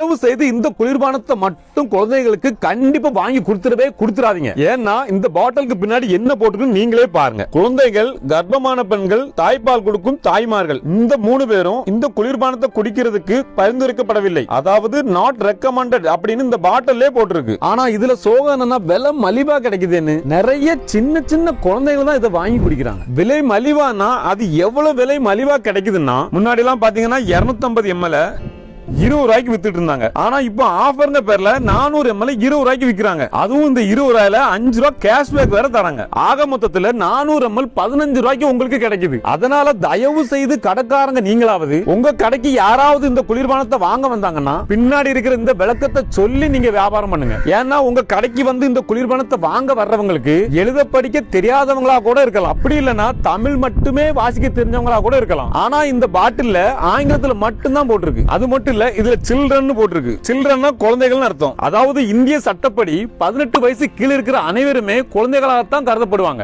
தயவு செய்து இந்த குளிர்பானத்தை மட்டும் குழந்தைகளுக்கு கண்டிப்பா வாங்கி கொடுத்துடவே கொடுத்துறாதீங்க ஏன்னா இந்த பாட்டிலுக்கு பின்னாடி என்ன போட்டுக்கு நீங்களே பாருங்க. குழந்தைகள் கர்ப்பமான பெண்கள் தாய்ப்பால் கொடுக்கும் தாய்மார்கள் இந்த மூணு பேரும் இந்த குளிர்பானத்தை குடிக்கிறதுக்கு பரிந்துரைக்கப்படவில்லை. அதாவது நாட் ரெக்கமெண்டட் அப்படின்னு இந்த பாட்டிலே போட்டிருக்கு. ஆனா இதுல சோகம் என்னன்னா விலை மலிவா கிடைக்குதுன்னு நிறைய சின்ன சின்ன குழந்தைகள் தான் இதை வாங்கி குடிக்கிறாங்க. விலை மலிவானா அது எவ்வளவு விலை மலிவா கிடைக்குதுன்னா முன்னாடி எல்லாம் பாத்தீங்கன்னா 250 எம்எல் இருபது ரூபாய்க்கு வித்துட்டு இருந்தாங்க. ஆனா இப்போ ஆஃபர்ங்க பேர்ல நானூறு எம்எல் இருபது ரூபாய்க்கு விக்கிறாங்க. அதுவும் இந்த இருபது ரூபாயில அஞ்சு ரூபாய் கேஷ்பேக் வேற தராங்க. ஆக மொத்தத்துல நானூறு எம்எல் பதினஞ்சு ரூபாய்க்கு உங்களுக்கு கிடைக்குது. அதனால தயவு செய்து கடைக்காரங்க நீங்களாவது உங்க கடைக்கு யாராவது இந்த குளிர்பானத்தை வாங்க வந்தாங்கன்னா பின்னாடி இருக்கிற இந்த விளக்கத்தை சொல்லி நீங்க வியாபாரம் பண்ணுங்க. ஏன்னா உங்க கடைக்கு வந்து இந்த குளிர்பானத்தை வாங்க வர்றவங்களுக்கு எழுத படிக்க தெரியாதவங்களா கூட இருக்கலாம். அப்படி இல்லைன்னா தமிழ் மட்டுமே வாசிக்க தெரிஞ்சவங்களா கூட இருக்கலாம். ஆனா இந்த பாட்டில்ல ஆங்கிலத்துல மட்டும்தான் போட்டிருக்கு. அது மட்டும் இல்ல இதுல சில்ட்ரன் போட்டிருக்கு. சில்ட்ரன்னா குழந்தைகள்னு அர்த்தம். அதாவது இந்திய சட்டப்படி பதினெட்டு வயசு கீழே இருக்கிற அனைவருமே குழந்தைகளாகத்தான் கருதப்படுவாங்க.